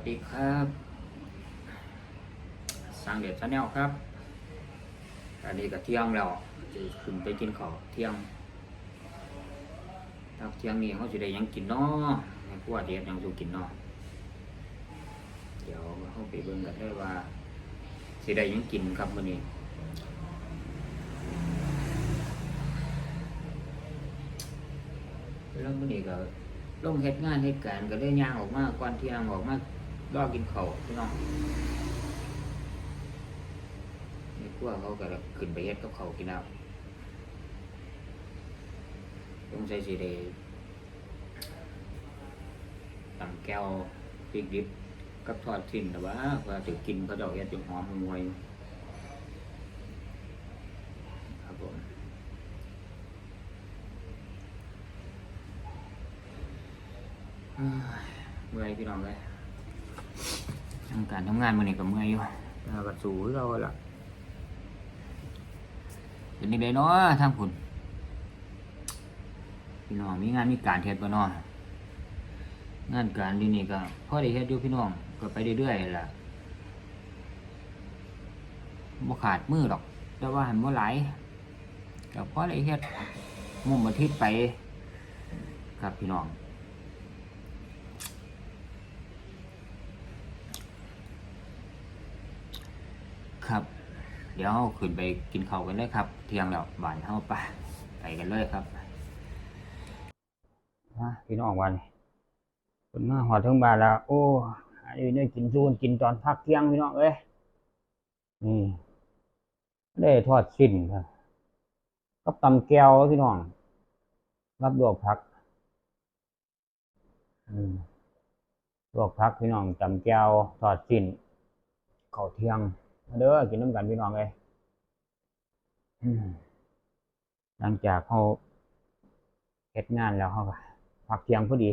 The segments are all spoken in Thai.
วัสดีครับสังเด็ดชาแนลครับ อันนี้ก็เที่ยงแล้วจะขึ้นไปกินข้าวเที่ยงถ้าเที่ยงนี้เขาจะได้ยังกินเนาะในพวกเดียดยังสูกินเนาะเดี๋ยวเขาไปเบิ่งกันได้ว่าสิได้ยังกินครับมื้อนี้แล้วมื้อนี้ก็ลงเฮ็ดงานเฮ็ดการก็ได้ย่างออกมาก่อนเที่ยงออกมา รอกินเขาพี่น้องนี่พวกเขาก็ขึ้นไปเฮ็ดกับเขากินแล้วต้องใช้สิได้ตำแก้วพริกดิบกับทอดทิ้นแต่ว่าเพื่อจะกินเขาจะเฮ็ดจนหอมมวยครับผมเอ้ยเมื่อยพี่น้องเลย ทำการทำงานมันนี่ก็เมื่อยอยู่เราก็สู้คือเราล่ะเป็นนี่เลยเนาะทางคุณพี่น้องมีงานมีการเฮ็ดบ่เนาะงานการดีนี่ก็พอได้เฮ็ดอยู่พี่น้องก็ไปเรื่อยๆล่ะบ่ขาดมือหรอก แต่ว่าหันบ่หลายก็พอได้เฮ็ดมุมอาทิตย์ไป ครับพี่น้อง ครับ เดี๋ยวเราขึ้นไปกินข้าวกันเลยครับ เที่ยงแล้วบ่ายเข้าไปไปกันเลยครับมาพี่น้องวันคนมาหอดถึงบ้านแล้ว โอ้หาอยู่ได้กินซูนกินตอนพักเที่ยงพี่น้องเอ้ยนี่ได้ทอดชิ้นครับกับตำแก้วพี่น้อง รับลวกผักอืมลวกผักพี่น้องตำแก้วทอดชิ้นข้าวเที่ยง เด้อกินน้ำกันพี่น้องเลยอืมหลังจากเขาเฮ็ดงานแล้วเขาก็พักเที่ยงพอดี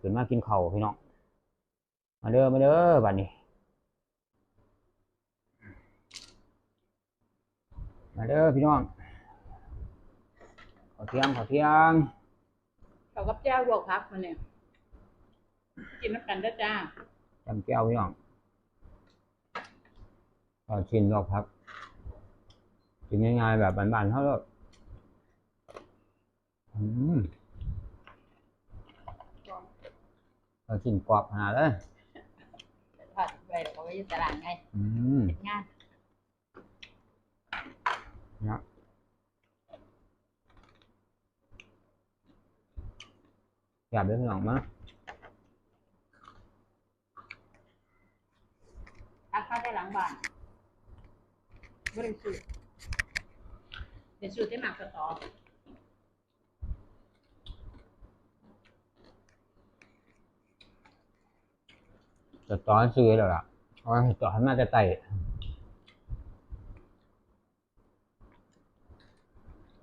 ขึ้นมากินข้าวพี่น้องมาเด้อมาเด้อบัดนี้ มาเด้อพี่น้องข้าวเที่ยงข้าวเที่ยงเขากับเจ้าลวกพักมาเนี่ยกินน้ำกันได้อจ้าจำแก้วพี่น้อง ก็ชินรอบพักกินง่ายๆแบบบ้านๆเท่าเลยอืมก็ชินกรอบขนาดเลยผัดไปแล้วก็ไปอยู่ตลาดไงอืมเป็นงานเนี่ยอยากได้พี่น้องมั้ยพักเข้าได้หลังบ้าน บริสุทธิ์เป็นสูตรที่หมักกระต่อจะตอนซื้อแล้วล่ะเอาไว้ต่อให้มาจะไต่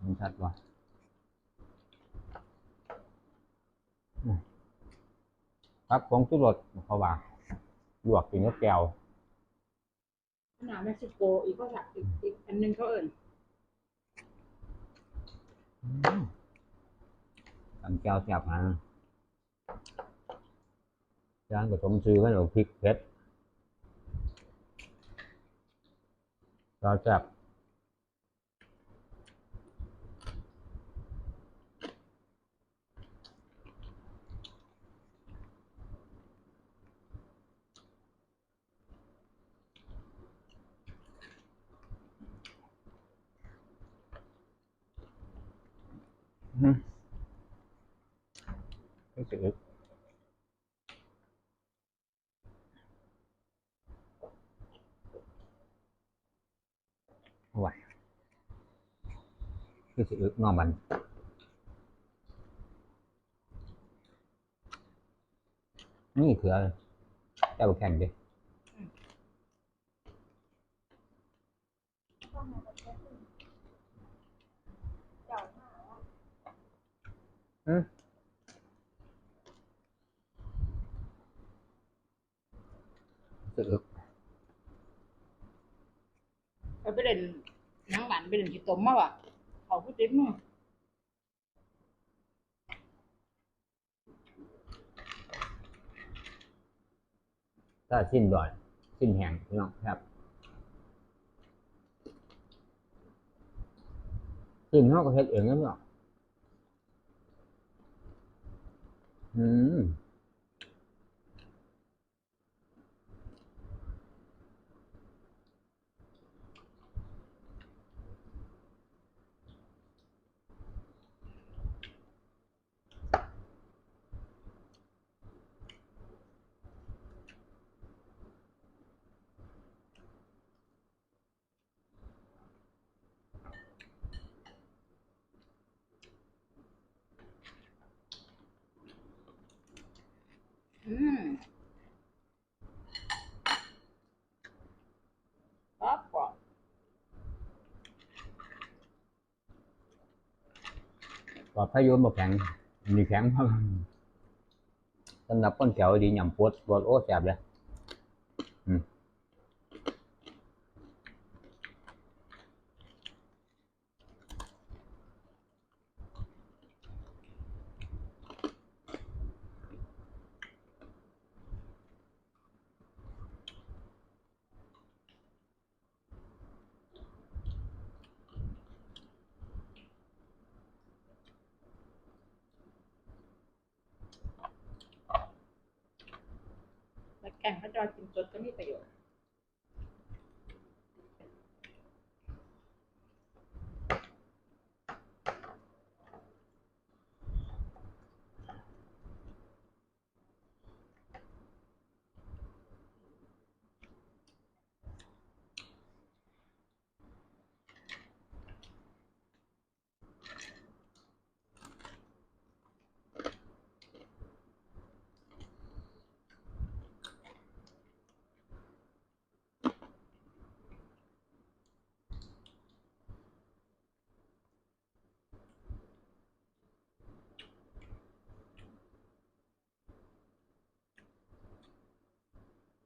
มันชัดว่ะครับผงชูรสเขาว่าลวกกินกับแก้ว ขนาเม็กซิโกอีกก็สักอีกอีกอันหนึงเขาเอิ่นทำแก้วแซ่บฮะร้านก็สมซื้อกันมพริกเผ็ดเราแซ่บอืมรู้สึกอึด ไหวรู้สึกอึดนอมันนี่เถื่อเจ้าแข่งดิอืมสึกอึดไปไปเล่น หนังหนไปเล่นขี้ตมมาว่ะเขาพูดเติดมือถ้าสิ้นดอยสิ้นแหงพี่น้องครับสิ้นเขาก็เฮ็ดเองนะพี่น้องอืม อืมครับกว่าปลอดพายุมาแข็งมีแข็งมากสำหรับคนแก้วดีหย่ำปวดปวดโอ้แสบเลย แล้วแกงข้าวจอยกินสดก็มีประโยชน์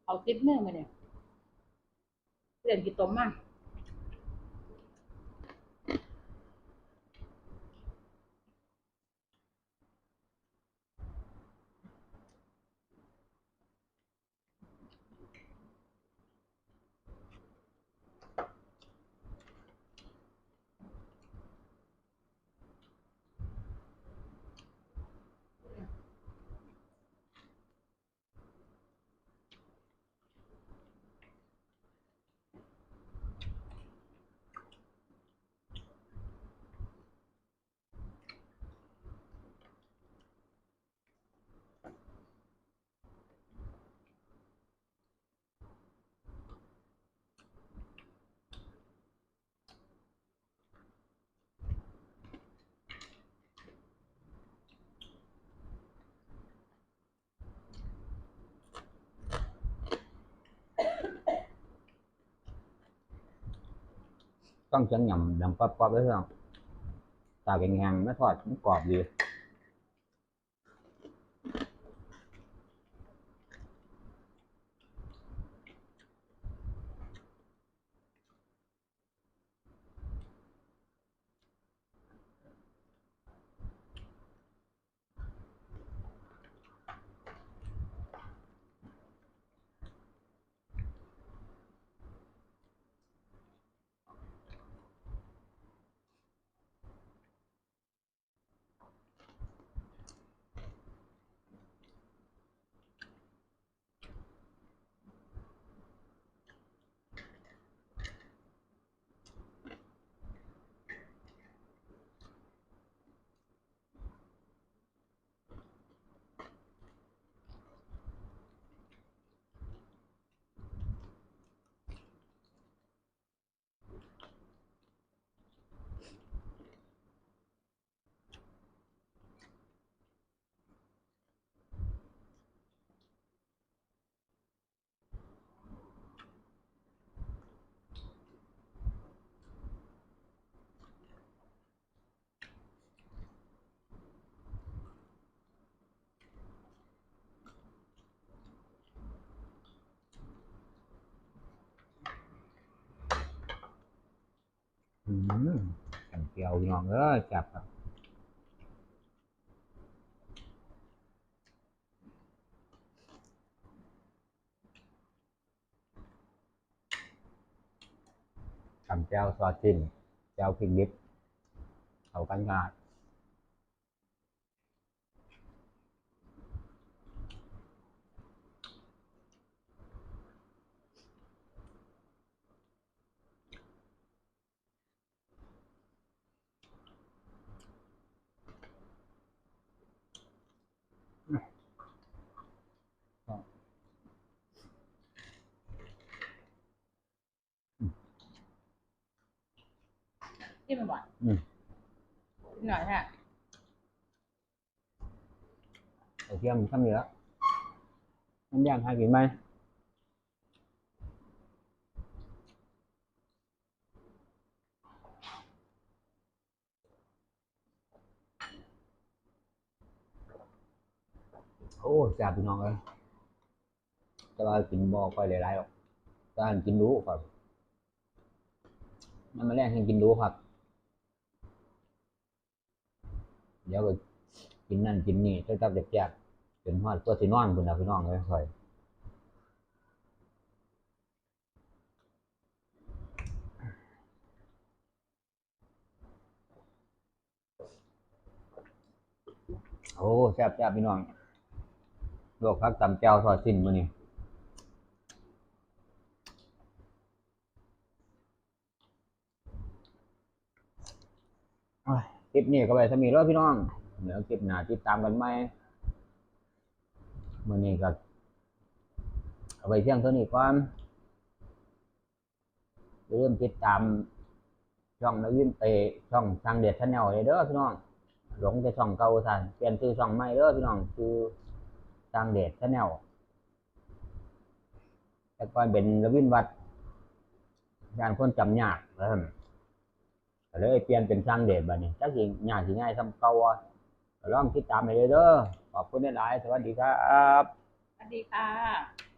เอาติดมือมาเนี่ยเรื่องกี่ต้มมา ต้องจังหยำดังป๊อบๆเลยพี่น้องตากแข็งๆไม่ทอดมันกรอบดี ขันเปียวน้องเอ้ยจับครับขันเปียวซอสจิ้นเปียวพริกดิบเอากันงาด มันหวานอืมหน่อยฮะกระเทียมข้ามเหนือน้ำยางหากินไหมโอ้แซ่บพี่น้องเลยแต่ว่ากินบ่ค่อยหลายๆหรอกแต่อันกินรู้ครับ มันมาแรกให้กินรู้ครับ เดี๋ยวก็กินนั่นกินนี่เจ้าจับแจกๆเป็นฮอดตัวสินอนพุ่นน่ะพี่น้องเอ้ยค่อยโอ้แซ่บแซ่บพี่น้องลวกผักตำแจ่วทอดสิ้นมื้อนี้โอ้ย คลิปนี้ก็ไปสมีแล้วพี่น้องเดี๋ยวคลิปหน้าติดตามกันไหมมื้อนี้ก็เอาไปเที่ยงเท่านี้ก่อนอย่มติดตามช่องนวินเตช่องทางเด็ดชาแนลเลยเด้อพี่น้องหลงจะช่องเก่าท่านเปลี่ยนชื่อช่องใหม่เด้อพี่น้องคือทางเด็ดชาแนลแต่ก่อนเป็นนวินวัดยานคนจำยากนะครับ ก็เลยเปลี่ยนเป็นทางเดชบัดนี้จักสิยากสิง่ายซ้ำเก่าลองติดตามไปเลยเด้อขอบคุณหลายๆสวัสดีครับ สวัสดีค่ะ